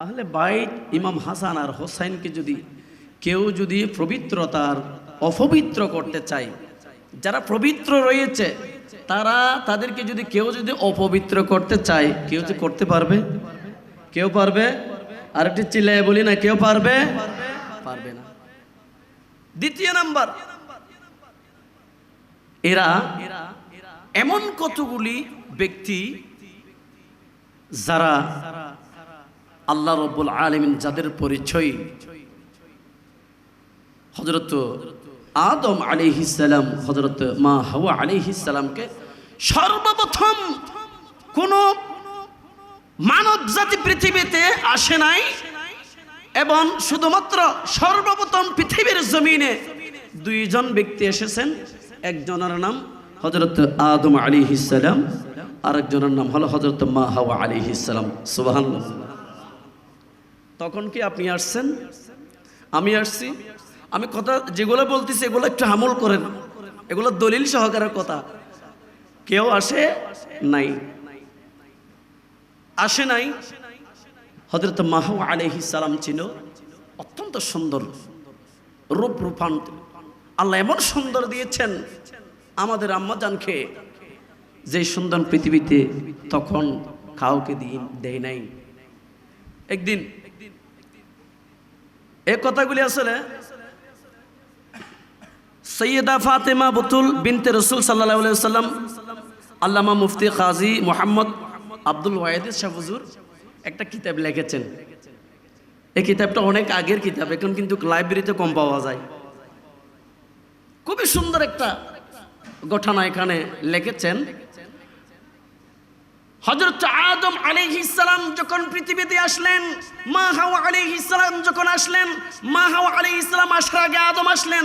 তাহলে বাইট ইমাম হাসান আর হোসাইনকে যদি কেউ যদি পবিত্রতার অপবিত্র করতে চায়, যারা পবিত্র রয়েছে, তারা তাদেরকে যদি কেউ যদি অপবিত্র করতে চায়, কেউ যে করতে পারবে? কেউ পারবে? আর একটি চিল্লায় বলি না, কেউ পারবে? পারবে না। দ্বিতীয় নাম্বার, এরা এমন কতগুলি ব্যক্তি যারা আল্লাহ রব্বুল আলমিন যাদের পরিচয় হজরত আদম আলিহিসাল্লাম হজরত মা হাওয়া আলিহিসাল্লামকে সর্বপ্রথম কোন মানব জাতি পৃথিবীতে আসে নাই এবং শুধুমাত্র সর্বপ্রথম পৃথিবীর জমিনে দুইজন ব্যক্তি এসেছেন। একজনের নাম হজরত আদম আলী ইসালাম আরেকজনের নাম হলো হজরত মা হাওয়া আলী ইসালাম সুবাহ তখন কি আপনি আসছেন? আমি আসছি। আমি কথা যেগুলো বলতেছি, এগুলো একটু আমল করেন। এগুলো দলিল সহকারের কথা। কেউ আসে নাই। আসে নাই। হজরত মাহু আলহি সালাম ছিল অত্যন্ত সুন্দর, রূপ রূপান্ত। আল্লাহ এমন সুন্দর দিয়েছেন আমাদের আম্মা আম্মাজানকে যে সুন্দর পৃথিবীতে তখন কাউকে দিয়ে দেয় নাই। একদিন এই কথাগুলি আসলে সৈয়দা ফাতেমা বুতুল বিনতে রসুল সাল্লাহ সাল্লাম আল্লামা মুফতি কাজী মোহাম্মদ আব্দুল ওয়াহিদ শাহফুজুর একটা কিতাব লিখেছেন। এই কিতাবটা অনেক আগের কিতাব, এখন কিন্তু লাইব্রেরিতে কম পাওয়া যায়। খুবই সুন্দর একটা ঘটনা এখানে লিখেছেন। হজরত আদম আলিহিসাল্লাম যখন পৃথিবীতে আসলেন, মা হাওয়া আলিহিসাল্লাম যখন আসলেন, মা হাওয়া আলিহিসাল্লাম আসার আগে আদম আসলেন।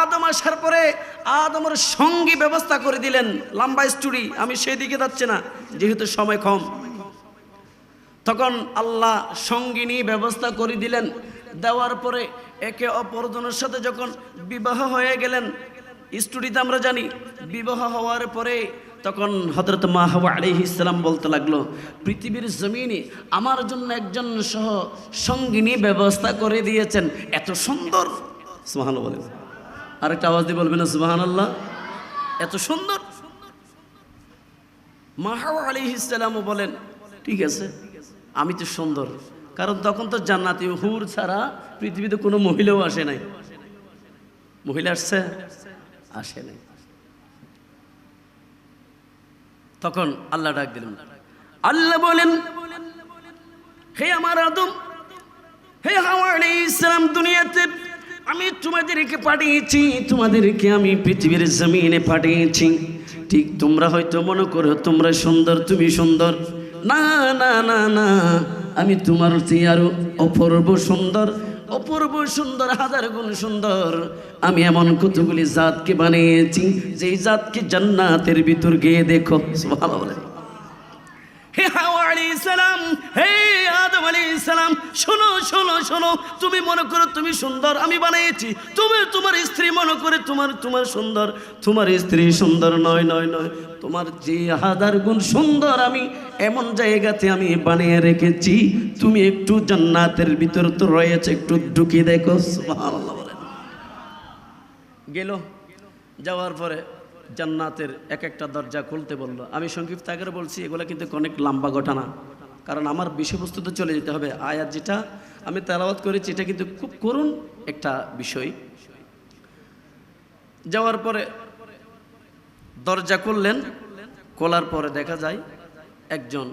আদম আসার পরে আদমের সঙ্গী ব্যবস্থা করে দিলেন, লম্বা স্টুডি আমি সেই দিকে যাচ্ছি না, যেহেতু সময় কম। তখন আল্লাহ সঙ্গিনী ব্যবস্থা করে দিলেন, দেওয়ার পরে একে অপরজনের সাথে যখন বিবাহ হয়ে গেলেন স্টুডিতে আমরা জানি, বিবাহ হওয়ার পরে তখন হজরত মাহবু আলহ ইসলাম বলতে লাগল, পৃথিবীর জমিনে আমার জন্য একজন সহ সঙ্গিনী ব্যবস্থা করে দিয়েছেন। এত সুন্দর। সুবাহান বলেন। আরেকটা আওয়াজ দিয়ে বলবেন সুবাহান আল্লাহ এত সুন্দর। মাহাবু আলহ ইসলামও বলেন, ঠিক আছে, আমি তো সুন্দর। কারণ তখন তো জান্নাতি হুর ছাড়া পৃথিবীতে কোনো মহিলাও আসে নাই। মহিলা আসছে? আসে নাই। তখন আল্লাহ ডাক দিলেন, আল্লাহ বলেন, হে আমার আদম, হে হাওয়ার ইসলাম দুনিয়াতে আমি তোমাদেরকে পাঠিয়েছি, তোমাদেরকে আমি পৃথিবীর জমিনে পাঠিয়েছি। ঠিক তোমরা হয়তো মনে করো তোমরা সুন্দর, তুমি সুন্দর। না না না না, আমি তোমার চেয়ে আরও অপূর্ব সুন্দর। অপূর্ব সুন্দর, হাজার গুণ সুন্দর। আমি এমন কতগুলি জাতকে বানিয়েছি যে জাতকে জান্নাতের ভিতর গিয়ে দেখো ভালো হে হাওয়া আলী হে শোনো শোনো শোনো, তুমি মনে করো তুমি সুন্দর, আমি বানিয়েছি। তুমি তোমার স্ত্রী মনে করে তোমার তোমার সুন্দর। তোমার স্ত্রী সুন্দর নয় নয় নয়। তোমার যে হাজার গুণ সুন্দর আমি, এমন জায়গাতে আমি বানিয়ে রেখেছি। তুমি একটু জান্নাতের ভিতর তো রয়েছে, একটু ঢুকিয়ে দেখো। গেল। যাওয়ার পরে জান্নাতের এক একটা দরজা খুলতে বলল, আমি সংক্ষিপ্ত আগে বলছি, এগুলো কিন্তু অনেক লম্বা ঘটনা। কারণ আমার বিষয়বস্তুতে চলে যেতে হবে। আয়াত যেটা আমি তেলাওয়াত করেছি, এটা কিন্তু খুব করুণ একটা বিষয়। যাওয়ার পরে দরজা করলেন খোলার পরে দেখা যায় একজন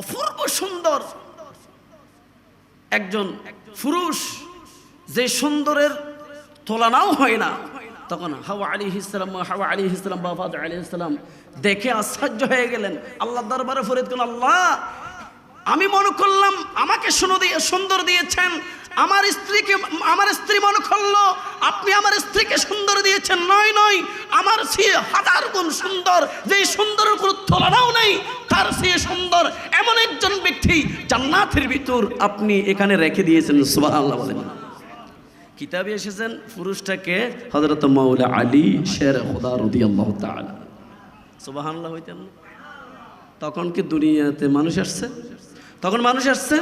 অপূর্ব সুন্দর, একজন পুরুষ, যে সুন্দরের তোলানাও হয় না। তখন হাওয়া আলী ইসলাম হাওয়া আলী ইসলাম বাবা আলী ইসলাম দেখে আশ্চর্য হয়ে গেলেন। আল্লাহ দরবারে ফরিদ করলেন, আল্লাহ আমি মনে করলাম, আমাকে শুনো দিয়ে, সুন্দর দিয়েছেন। আমার স্ত্রীকে, আমার স্ত্রী মনে করল, আপনি আমার স্ত্রীকে সুন্দর দিয়েছেন। নয় নয়, আমার সে হাজার গুণ সুন্দর যে সুন্দরের কোনো তুলনাও নেই, তার সে সুন্দর এমন একজন ব্যক্তি জান্নাতের ভিতর আপনি এখানে রেখে দিয়েছেন সুবাহ আল্লাহ বলেন। কিতাবে এসেছেন পুরুষটাকে হজরত মাউলা আলী শের খুদা রদি আল্লাহ তালা সুবাহান্লাহ হইতেন তখন কি দুনিয়াতে মানুষ আসছে? তখন মানুষ আসছে।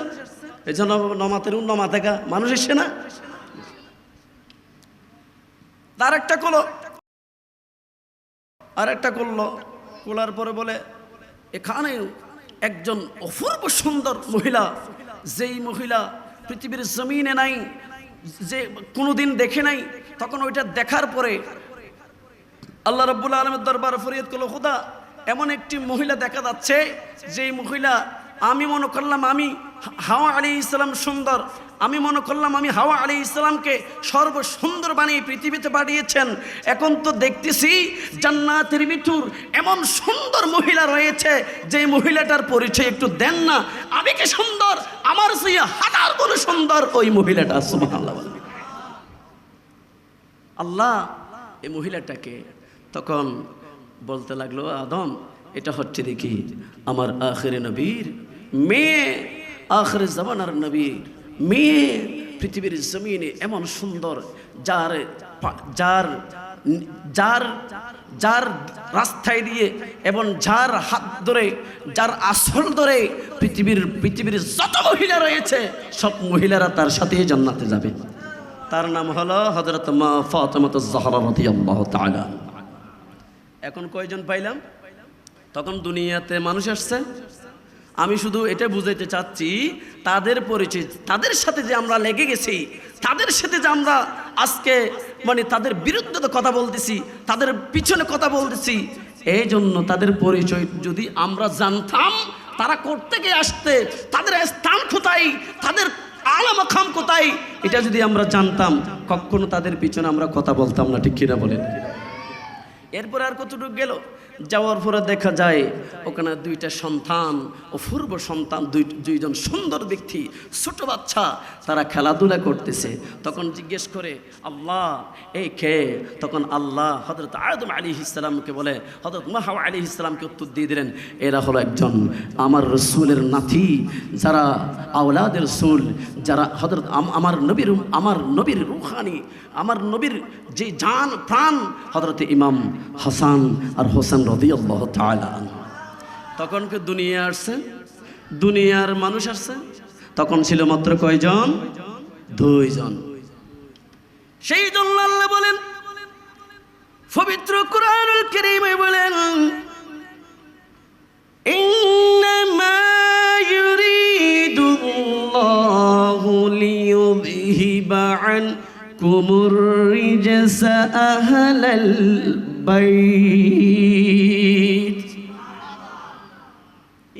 এই জন্য নমাতের নমা দেখা মানুষ এসে না? তার একটা কলো। আর একটা করল। কোলার পরে বলে, এখানে একজন অপূর্ব সুন্দর মহিলা, যেই মহিলা পৃথিবীর জমিনে নাই, যে কোনোদিন দেখে নাই, তখন ওইটা দেখার পরে আল্লাহ রব্বুল আলমের দরবার ফরিয়াদ করল, খোদা, এমন একটি মহিলা দেখা যাচ্ছে, যেই মহিলা আমি মনে করলাম আমি হাওয়া আলী ইসলাম সুন্দর। আমি মনে করলাম আমি হাওয়া আলী ইসলামকে সর্বসুন্দর বানিয়ে পৃথিবীতে পাঠিয়েছেন। এখন তো দেখতেছি জান্নাতের ভিতর এমন সুন্দর মহিলা রয়েছে যে মহিলাটার পরিচয় একটু দেন না। আমি কি সুন্দর? আমার সেই হাজার গুণ সুন্দর ওই মহিলাটা, সুবহানাল্লাহ বলেন। আল্লাহ এই মহিলাটাকে তখন বলতে লাগল, আদম, এটা হচ্ছে দেখি আমার আখের নবীর মেয়ে আখের জামানার নবী, মেয়ে পৃথিবীর জমিনে এমন সুন্দর, যার যার যার যার রাস্তায় দিয়ে এবং যার হাত ধরে, যার আসল ধরে পৃথিবীর পৃথিবীর যত মহিলা রয়েছে, সব মহিলারা তার সাথে জান্নাতে যাবে। তার নাম হলো হজরত মা ফাতেমাত জাহরা রাদিয়াল্লাহু তাআলা। এখন কয়জন পাইলাম? তখন দুনিয়াতে মানুষ আসছে? আমি শুধু এটা বুঝাইতে চাচ্ছি, তাদের পরিচয়, তাদের সাথে যে আমরা লেগে গেছি, তাদের সাথে যে আমরা আজকে মানে তাদের বিরুদ্ধে কথা বলতেছি, তাদের পিছনে কথা বলতেছি এই জন্য তাদের পরিচয় যদি আমরা জানতাম, তারা করতে গিয়ে আসতে, তাদের স্থান কোথায়, তাদের আলামাখাম কোথায়, এটা যদি আমরা জানতাম, কখনো তাদের পিছনে আমরা কথা বলতাম না, ঠিক কিনা বলেন? এরপরে আর কতটুকু গেল? যাওয়ার পরে দেখা যায়, ওখানে দুইটা সন্তান ও অপূর্ব সন্তান দুই, দুইজন সুন্দর ব্যক্তি, ছোট বাচ্চা, তারা খেলাধুলা করতেছে। তখন জিজ্ঞেস করে, আল্লাহ, এই কে? তখন আল্লাহ হজরত আয়দম আলী ইসলামকে বলে হজরত মাহা আলী ইসলামকে উত্তর দিয়ে দিলেন, এরা হলো একজন আমার রসুলের নাথি যারা আওলাদের রসুল, যারা হজরত আমার নবীর আমার নবীর রুহানি, আমার নবীর যে জান, প্রাণ হজরত ইমাম হাসান আর হোসেন রদি আল্লাহ তখন কে দুনিয়া আসছে দুনিয়ার মানুষ আসছে তখন ছিল মাত্র কয়জন দুইজন সেই জন্য আল্লাহ বলেন পবিত্র কোরআনুল কারীমে বলেন إنما يريد الله ليذهب عنكم الرجس أهل البيت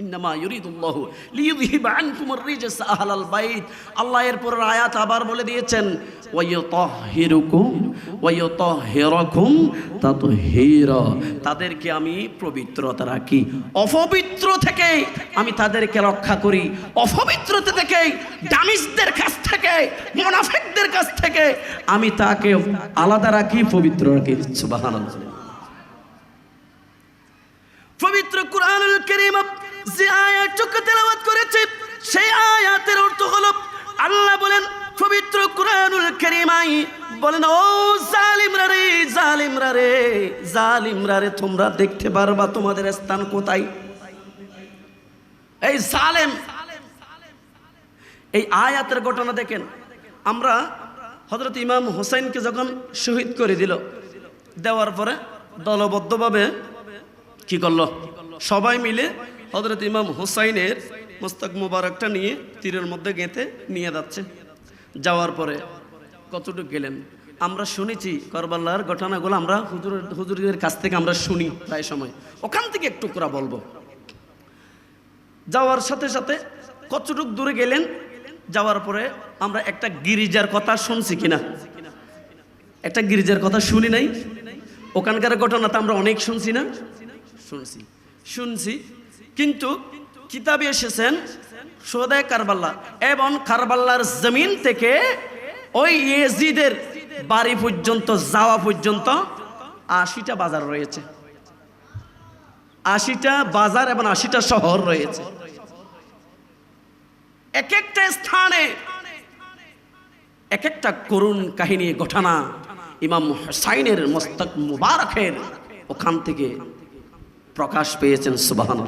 ইন্নামা ইউরিদুল্লাহ লিইয়ুযহিবা আনকুমুর রিজস আহলাল বাইত আল্লাহ এর পরের আয়াত আবার বলে দিয়েছেন ওয়ায়ুতাহহিরুকুম ওয়ায়ুতাহহিরাকুম তাতহীরা তাদেরকে আমি পবিত্রতা রাখি অপবিত্র থেকে আমি তাদেরকে রক্ষা করি অপবিত্রতা থেকে ডামিসদের কাছ থেকে মুনাফিকদের কাছ থেকে আমি তাকে আলাদা রাখি, পবিত্র রাখি। পবিত্র কুরআনুল কারীম যে তেলাওয়াত করেছে, সেই আয়াতের অর্থ হলো, আল্লাহ বলেন, পবিত্র কুরআনুল কারীমাই বলেন, ও জালিমরা রে জালিমরা রে জালিমরা রে, তোমরা দেখতে পারবা তোমাদের স্থান কোথায়? এই জালেম, এই আয়াতের ঘটনা দেখেন, আমরা হজরত ইমাম হোসেনকে যখন শহীদ করে দিল, দেওয়ার পরে দলবদ্ধভাবে কি করল? সবাই মিলে হজরত ইমাম হুসাইনের মোস্তাক মুবারকটা নিয়ে তীরের মধ্যে গেঁথে নিয়ে যাচ্ছে। যাওয়ার পরে কতটুকু গেলেন? আমরা শুনেছি করবাল্লার ঘটনাগুলো আমরা হুজুরের হুজুরের কাছ থেকে আমরা শুনি প্রায় সময়। ওখান থেকে একটু করে বলব। যাওয়ার সাথে সাথে কতটুক দূরে গেলেন? যাওয়ার পরে আমরা একটা গিরিজার কথা শুনছি কিনা? একটা গিরিজার কথা শুনি নাই? ওখানকার ঘটনা তো আমরা অনেক শুনছি না? শুনছি। শুনছি। কিন্তু কিতাবে এসেছেন সোদায় কারবাল্লা এবং কারবাল্লার জমিন থেকে ওই এজিদের বাড়ি পর্যন্ত, যাওয়া পর্যন্ত আশিটা বাজার রয়েছে। আশিটা বাজার এবং আশিটা শহর রয়েছে। এক একটা স্থানে এক একটা করুণ কাহিনী ঘটনা ইমাম হুসাইনের মস্তক মুবারকের ওখান থেকে প্রকাশ পেয়েছেন সুবাহান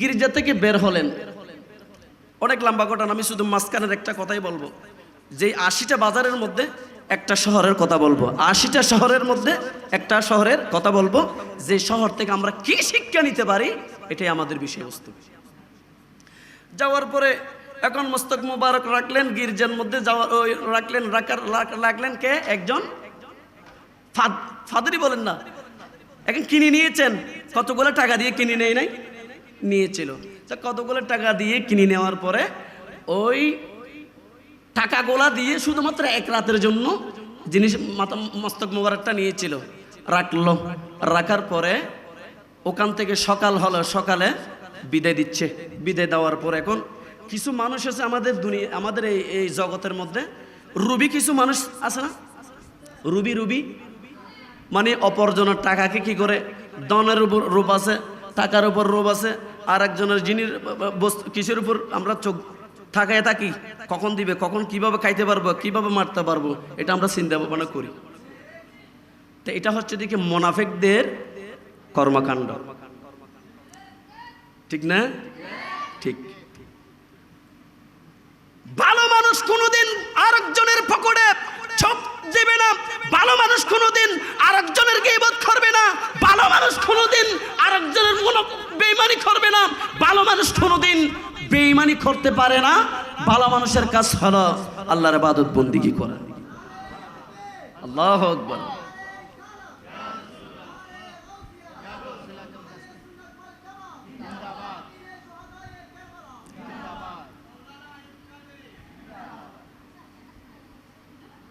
গির্জা থেকে বের হলেন। অনেক লম্বা ঘটনা, আমি শুধু মাঝখানের একটা কথাই বলব। যে আশিটা বাজারের মধ্যে একটা শহরের কথা বলব। আশিটা শহরের মধ্যে একটা শহরের কথা বলব। যে শহর থেকে আমরা কি শিক্ষা নিতে পারি এটাই আমাদের বিষয়বস্তু। যাওয়ার পরে এখন মস্তক মুবারক রাখলেন, গির্জার মধ্যে যাওয়ার ওই রাখলেন, রাখার রাখলেন কে? একজন? ফাদ- ফাদারি বলেন না। এখন কিনে নিয়েছেন। কতগুলো টাকা দিয়ে কিনে নেয় নাই? নিয়েছিল। তা কতগুলো টাকা দিয়ে কিনে নেওয়ার পরে ওই টাকা টাকাগুলা দিয়ে শুধুমাত্র এক রাতের জন্য জিনিস মাথা মস্তক মোবারকটা নিয়েছিল। রাখল। রাখার পরে ওখান থেকে সকাল হলো, সকালে বিদায় দিচ্ছে। বিদায় দেওয়ার পর এখন কিছু মানুষ আছে আমাদের দুনিয়া, আমাদের এই এই জগতের মধ্যে। রুবি কিছু মানুষ আছে না? রুবি রুবি। মানে অপরজনের টাকাকে কি করে? দনের উপর রূপ আছে, টাকার উপর রূপ আছে। আর একজনের জিনিস, বস্তু, কিসের উপর আমরা চোখ থাকায় থাকি? কখন দিবে, কখন কীভাবে খাইতে পারব, কীভাবে মারতে পারব? এটা আমরা চিন্তা ভাবনা করি। তো এটা হচ্ছে দেখি মোনাফেকদের কর্মকাণ্ড। ঠিক না? ঠিক। ভালো মানুষ কোনোদিন আরেকজনের পকড়ে ছোপ দেবে না। ভালো মানুষ কোনোদিন আরেকজনের গিবত করবে না। ভালো মানুষ কোনোদিন আরেকজনের মনো বেইমানি করবে না। ভালো মানুষ কোনোদিন বেইমানি করতে পারে না। ভালো মানুষের কাজ হলো আল্লাহর ইবাদত বন্দিগি করা। আল্লাহ আকবার।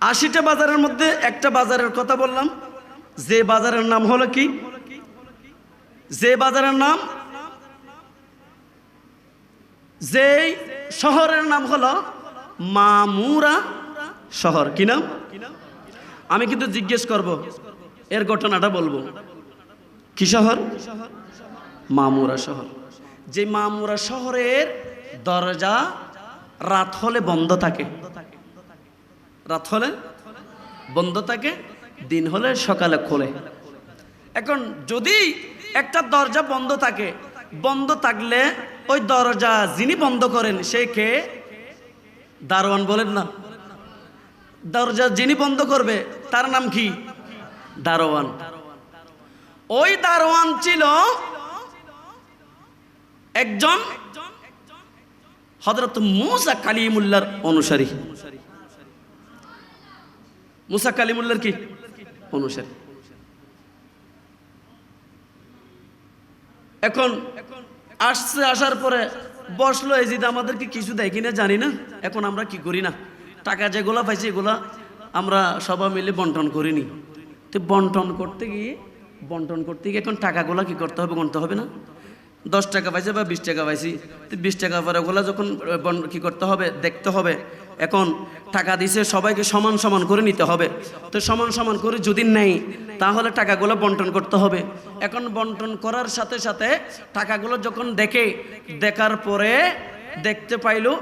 আশিটা বাজারের মধ্যে একটা বাজারের কথা বললাম। যে বাজারের নাম হলো কি? যে বাজারের নাম? যে শহরের নাম হলো মামুরা শহর। কি নাম? আমি কিন্তু জিজ্ঞেস করব, এর ঘটনাটা বলব। কি শহর? মামুরা শহর। যে মামুরা শহরের দরজা রাত হলে বন্ধ থাকে। রাত হলে, বন্ধ থাকে, দিন হলে সকালে খোলে। এখন যদি একটা দরজা বন্ধ থাকে, বন্ধ থাকলে ওই দরজা যিনি বন্ধ করেন, সে কে? দারোয়ান বলেন না। দরজা যিনি বন্ধ করবে, তার নাম কি? দারোয়ান। ওই দারোয়ান ছিল একজন হজরত মুসা কালিমুল্লার অনুসারী। মুসা কালিমুল্লার কি? অনুসারী। এখন আসছে, আসার পরে বসল, এই জিদ আমাদেরকে কিছু দেয় কিনা জানি না। এখন আমরা কি করি না? টাকা যেগুলা পাইছি এগুলা আমরা সবাই মিলে বন্টন করিনি। তো বন্টন করতে গিয়ে, বন্টন করতে গিয়ে এখন টাকাগুলা কি করতে হবে গণতে হবে না? দশ টাকা পাইছে বা বিশ টাকা পাইছি। তো বিশ টাকা পরে ওগুলা যখন কি করতে হবে, দেখতে হবে। এখন টাকা দিছে সবাইকে সমান সমান করে নিতে হবে তো সমান সমান করে যদি নেই তাহলে টাকাগুলো বন্টন করতে হবে এখন বন্টন করার সাথে সাথে টাকাগুলো যখন দেখে দেখার পরে দেখতে পাইলো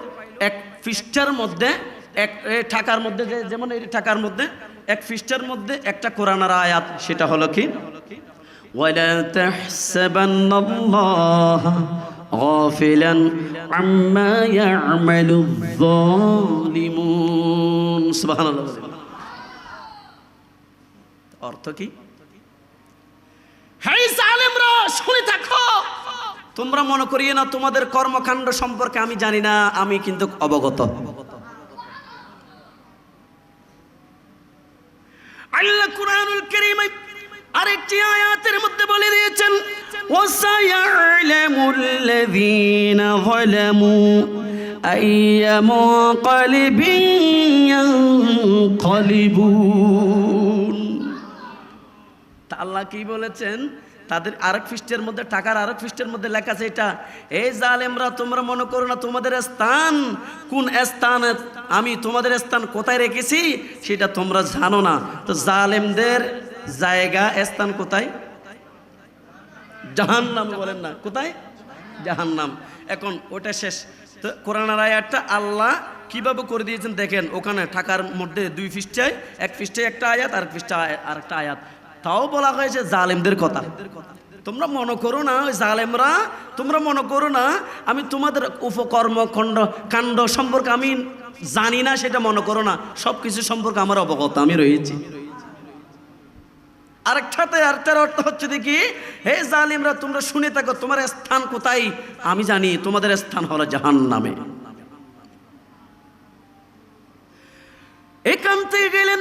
এক পৃষ্ঠার মধ্যে এক এ টাকার মধ্যে যে যেমন এই টাকার মধ্যে এক পৃষ্ঠার মধ্যে একটা কোরআনার আয়াত সেটা হলো কি ولا تحسبن الله غافلا عما يعمل الظالمون سبحان الله অর্থ কি হ্যাঁ জালেমরা শুনে থাকো তোমরা মনে করিয়ে না তোমাদের কর্মকাণ্ড সম্পর্কে আমি জানি না আমি কিন্তু অবগত আল্লাহ কুরআনুল কারীমে আরেকটি আয়াতের মধ্যে বলে দিয়েছেন ওয়াসায়ালামুল লাযীনা যালামু আইয়ামু কলবিন ইয়ানকালিবুন। তা আল্লাহ কি বলেছেন? তাদের আরেক পৃষ্ঠের মধ্যে, টাকার আরেক পৃষ্ঠের মধ্যে লেখা আছে এটা এই জালেমরা, তোমরা মনে করো না তোমাদের স্থান, কোন স্থান আমি তোমাদের স্থান কোথায় রেখেছি, সেটা তোমরা জানো না। তো জালেমদের জায়গা, স্থান কোথায়? জাহান্নাম বলেন না। কোথায়? জাহান্নাম। এখন ওটা শেষ। তো কোরআনার আয়াতটা আল্লাহ কীভাবে করে দিয়েছেন দেখেন, ওখানে টাকার মধ্যে দুই পৃষ্ঠায়, এক পৃষ্ঠায় একটা আয়াত আর পৃষ্ঠা আর একটা আয়াত। তাও বলা হয়েছে জালেমদের কথা। তোমরা মনে করো না, ওই জালেমরা, তোমরা মনে করো না, আমি তোমাদের উপকর্ম, খণ্ড, কাণ্ড সম্পর্কে আমি জানি না, সেটা মনে করো না। সব কিছু সম্পর্কে আমার অবগত, আমি রয়েছি। আরেকটাতে আরেকটার অর্থ হচ্ছে দেখি হে জালিমরা, তোমরা শুনে থাকো, তোমার স্থান কোথায়? আমি জানি, তোমাদের স্থান হলো জাহান নামে এখান থেকে গেলেন।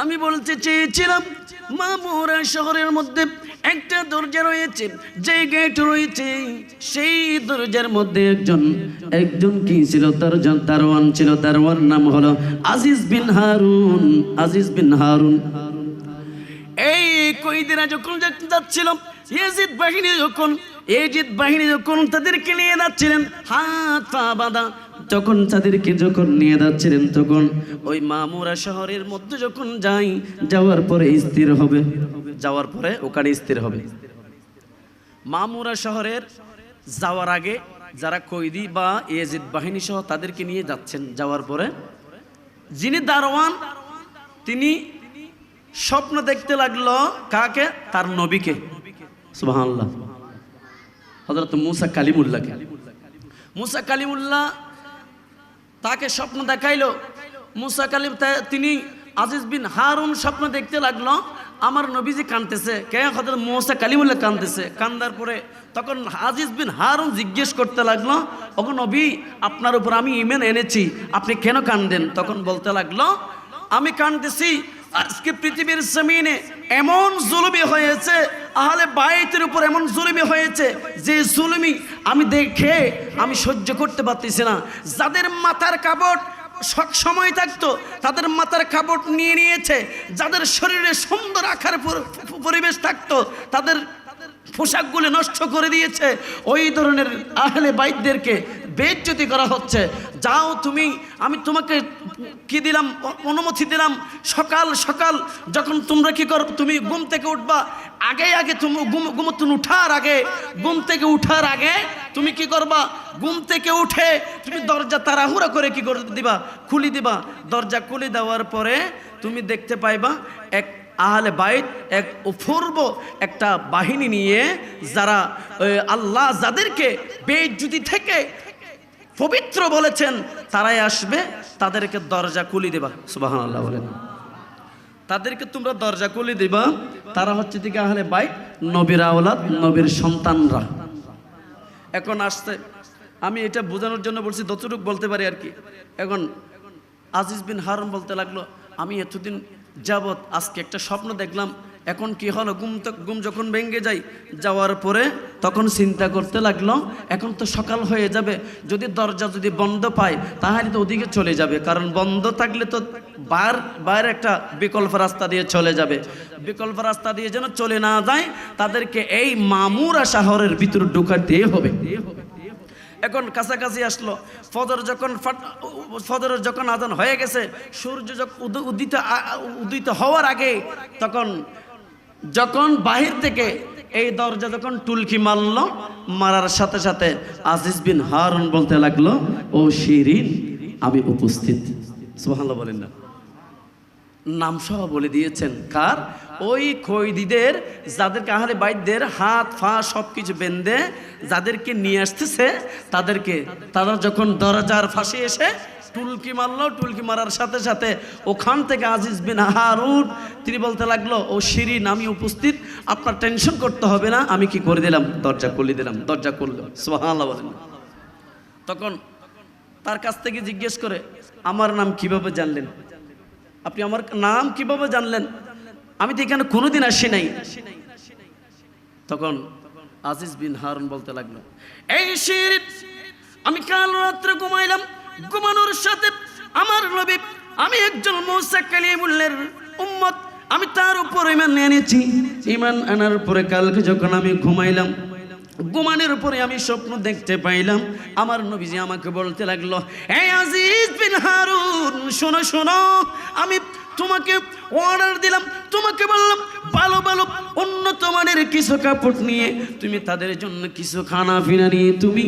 আমি বলতে চেয়েছিলাম, মামুরা শহরের মধ্যে একটা দরজা রয়েছে, যে গেট রয়েছে, সেই দরজার মধ্যে একজন একজন কি ছিল? দরজা দারোয়ান ছিল দারোয়ান নাম হলো আজিজ বিন হারুন, আজিজ বিন হারুন। এই কইদিরা যখন যাচ্ছিল, ইয়াজিদ বাহিনী যখন এজিদ বাহিনী যখন তাদেরকে নিয়ে যাচ্ছিলেন, হাত পা বাঁধা যখন তাদেরকে যখন নিয়ে যাচ্ছিলেন, তখন ওই মামুরা শহরের মধ্যে যখন যাই, যাওয়ার পরে স্থির হবে। যাওয়ার পরে ওখানে স্থির হবে। মামুরা শহরের যাওয়ার আগে যারা কইদি বা এজিদ বাহিনী সহ তাদেরকে নিয়ে যাচ্ছেন, যাওয়ার পরে যিনি দারোয়ান, তিনি স্বপ্ন দেখতে লাগল কাকে? তার নবীকে। সুবহানাল্লাহ। হযরত মুসা কালিমুল্লাহকে। মুসা কালিমুল্লাহ তাকে স্বপ্ন দেখাইল। মুসা কালিম তিনি আজিজ বিন হারুন স্বপ্ন দেখতে লাগল, আমার নবীজি কানতেছে। কে? হয়তো মোসা কালিমুল্লাহ কানতেছে। কান্দার পরে তখন আজিজ বিন হারুন জিজ্ঞেস করতে লাগল, ওগো নবী, আপনার উপর আমি ইমেন এনেছি, আপনি কেন কান্দেন? তখন বলতে লাগল, আমি কানতেছি, আজকে পৃথিবীর জমিনে এমন জুলুমি হয়েছে, আহলে বাইতের উপর এমন জুলুমি হয়েছে, যে জুলুমি আমি দেখে আমি সহ্য করতে পারতেছি না। যাদের মাথার কাপড় সব সময় থাকতো, তাদের মাথার কাপড় নিয়ে নিয়েছে, যাদের শরীরে সুন্দর আকার পরিবেশ থাকতো, তাদের পোশাকগুলো নষ্ট করে দিয়েছে। ওই ধরনের আহলে বাইদদেরকে বেজ্জতি করা হচ্ছে। যাও তুমি, আমি তোমাকে কি দিলাম, অনুমতি দিলাম, সকাল সকাল, যখন তোমরা কি কর, তুমি ঘুম থেকে উঠবা। আগে আগে তুমি ঘুম, ঘুমতুন উঠার আগে, ঘুম থেকে উঠার আগে তুমি কি করবা? ঘুম থেকে উঠে তুমি দরজা তাড়াহুড়া করে কি করে দিবা? খুলি দিবা। দরজা খুলে দেওয়ার পরে তুমি দেখতে পাইবা, এক আহলে বাইত, এক অপূর্ব একটা বাহিনী নিয়ে যারা আল্লাহ যাদেরকে বেজ্জুতি থেকে পবিত্র বলেছেন, তারাই আসবে, তাদেরকে দরজা খুলি দেবা। সুবাহান আল্লাহ বলেন। তাদেরকে তোমরা দরজা খুলে দিবা, তারা হচ্ছে দিকে আহলে বাইত? নবীর আওলাদ, নবীর সন্তানরা। এখন আসতে, আমি এটা বোঝানোর জন্য বলছি, যতটুকু বলতে পারি আর কি। এখন আজিজ বিন হারুন বলতে লাগল, আমি এতদিন যাবৎ আজকে একটা স্বপ্ন দেখলাম এখন কি হলো? ঘুম তো ঘুম যখন ভেঙে যাই যাওয়ার পরে তখন চিন্তা করতে লাগল, এখন তো সকাল হয়ে যাবে, যদি দরজা যদি বন্ধ পায়, তাহলে তো ওদিকে চলে যাবে, কারণ বন্ধ থাকলে তো বার বাইর একটা বিকল্প রাস্তা দিয়ে চলে যাবে। বিকল্প রাস্তা দিয়ে যেন চলে না যায়, তাদেরকে এই মামুরা শহরের ভিতর ঢুকাতে হবে। এখন কাছাকাছি আসলো, ফজর যখন ফজর যখন আদান হয়ে গেছে, সূর্য যখন উদিত উদিত হওয়ার আগে তখন যখন বাহির থেকে এই দরজা যখন টুলকি মারলো, মারার সাথে সাথে আজিজ বিন হারুন বলতে লাগল, ও শিরিন, আমি উপস্থিত। সুবহানাল্লাহ বলেন না। নাম সহ বলে দিয়েছেন। কার? ওই খৈদিদের, যাদেরকে আহলে বাইদদের হাত ফা সব কিছু বেঁধে যাদেরকে নিয়ে আসতেছে, তাদেরকে, তারা যখন দরজার ফাঁসে এসে টুলকি মারলো, টুলকি মারার সাথে সাথে ওখান থেকে আজিজ বিন হারুন, তিনি বলতে লাগল, ও শিরিন আমি উপস্থিত, আপনার টেনশন করতে হবে না, আমি কি করে দিলাম? দরজা খুলে দিলাম, দরজা করল সোহান তখন তার কাছ থেকে জিজ্ঞেস করে, আমার নাম কীভাবে জানলেন? আপনি আমার নাম কীভাবে জানলেন? আমি তো এখানে কোনোদিন আসি নাই। তখন আজিজ বিন হারুন বলতে লাগল, এই শির আমি কাল রাত্রে ঘুমাইলাম ঘুমানোর সাথে আমার নবী, আমি একজন মৌসা কালিমুল্লের উম্মত, আমি তার উপর ইমান এনেছি ইমান আনার পরে কালকে যখন আমি ঘুমাইলাম, ঘুমানোর উপরে আমি স্বপ্ন দেখতে পাইলাম, আমার নবীজি আমাকে বলতে লাগল, এই আজিজ বিন হারুন, শোনো শোনো, আমি তোমাকে অর্ডার দিলাম, তোমাকে বললাম, ভালো ভালো উন্নত মানের কিছু কাপড় নিয়ে তুমি তাদের জন্য কিছু খানা পিনা নিয়ে তুমি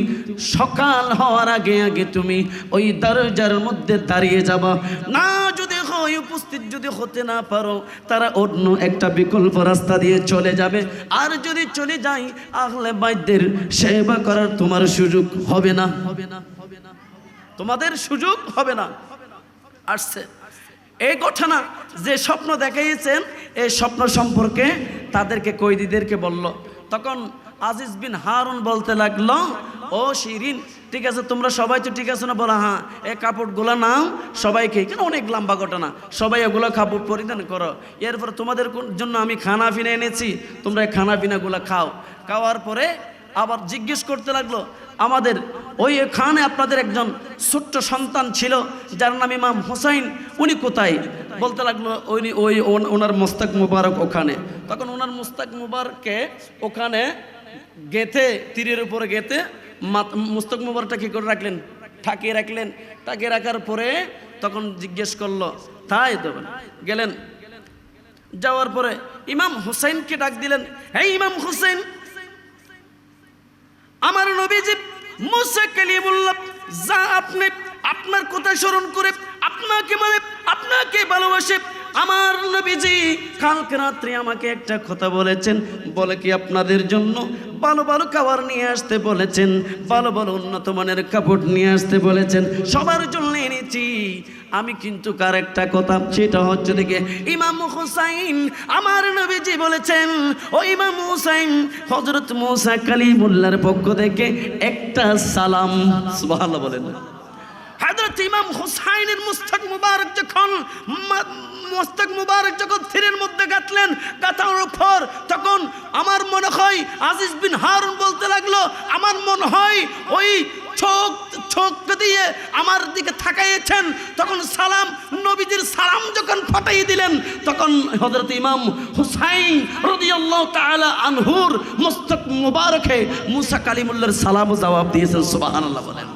সকাল হওয়ার আগে আগে তুমি ওই দরজার মধ্যে দাঁড়িয়ে যাবা। না যদি হয়, উপস্থিত যদি হতে না পারো, তারা অন্য একটা বিকল্প রাস্তা দিয়ে চলে যাবে। আর যদি চলে যাই আহলে বাইদের সেবা করার তোমার সুযোগ হবে না হবে না হবে না। তোমাদের সুযোগ হবে না। আসছে। এই ঘটনা যে স্বপ্ন দেখাইয়েছেন এই স্বপ্ন সম্পর্কে তাদেরকে কয়েদিদেরকে বলল। তখন আজিজ বিন হারুন বলতে লাগল, ও শিরিন, ঠিক আছে, তোমরা সবাই তো ঠিক আছে না? বলা হ্যাঁ এই কাপড়গুলো নাও সবাইকে কেন অনেক লম্বা ঘটনা। সবাই এগুলো কাপড় পরিধান করো। এরপর তোমাদের জন্য আমি খানা পিনা এনেছি, তোমরা এই খানা পিনাগুলো খাও। খাওয়ার পরে আবার জিজ্ঞেস করতে লাগল, আমাদের ওই খানে আপনাদের একজন ছোট্ট সন্তান ছিল, যার নাম ইমাম হোসাইন, উনি কোথায়? বলতে লাগল, ওই ওই ওনার মোস্তাক মুবারক ওখানে। তখন ওনার মোস্তাক মুবারককে ওখানে গেথে, তীরের উপরে মাত- মোস্তাক মুবারকটা কী করে রাখলেন? ঠাকিয়ে রাখলেন। ঠাকিয়ে রাখার পরে তখন জিজ্ঞেস করল, তাই তো গেলেন। যাওয়ার পরে ইমাম হুসাইনকে ডাক দিলেন হ্যাঁ ইমাম হুসাইন আমার নবীজি মুসা কালিমুল্লাহ, যা আপনি আপনার কথা স্মরণ করে আপনাকে মানে আপনাকে ভালোবাসে, আমার নবীজি কালকে রাত্রে আমাকে একটা কথা বলেছেন। বলে কি আপনাদের জন্য ভালো ভালো খাবার নিয়ে আসতে বলেছেন, ভালো ভালো উন্নত মানের কাপড় নিয়ে আসতে বলেছেন। সবার জন্য এনেছি। আমি কিন্তু কার একটা কথা সেটা হচ্ছে দেখে, ইমাম হুসাইন আমার নবীজি বলেছেন, ও ইমাম হুসাইন হজরত মৌসা কালী মোল্লার পক্ষ থেকে একটা সালাম ভালো বলেন হযরত ইমাম হুসাইনের মুস্তাক মুবারক যখন মুস্তাক মুবারক যখন থিরের মধ্যে গাঁথলেন গাঁথার পর তখন আমার মনে হয় আজিজ বিন হারুন বলতে লাগল, আমার মনে হয় ওই চোখ চোখ দিয়ে আমার দিকে থাকাইয়েছেন তখন সালাম, নবীজির সালাম যখন ফাটাই দিলেন, তখন হযরত ইমাম হুসাইন রাদিয়াল্লাহু তাআলা আনহুর মুস্তাক মুবারকে মুসা কালিমুল্লাহর সালাম জবাব দিয়েছেন, সুবহানাল্লাহ বলেন।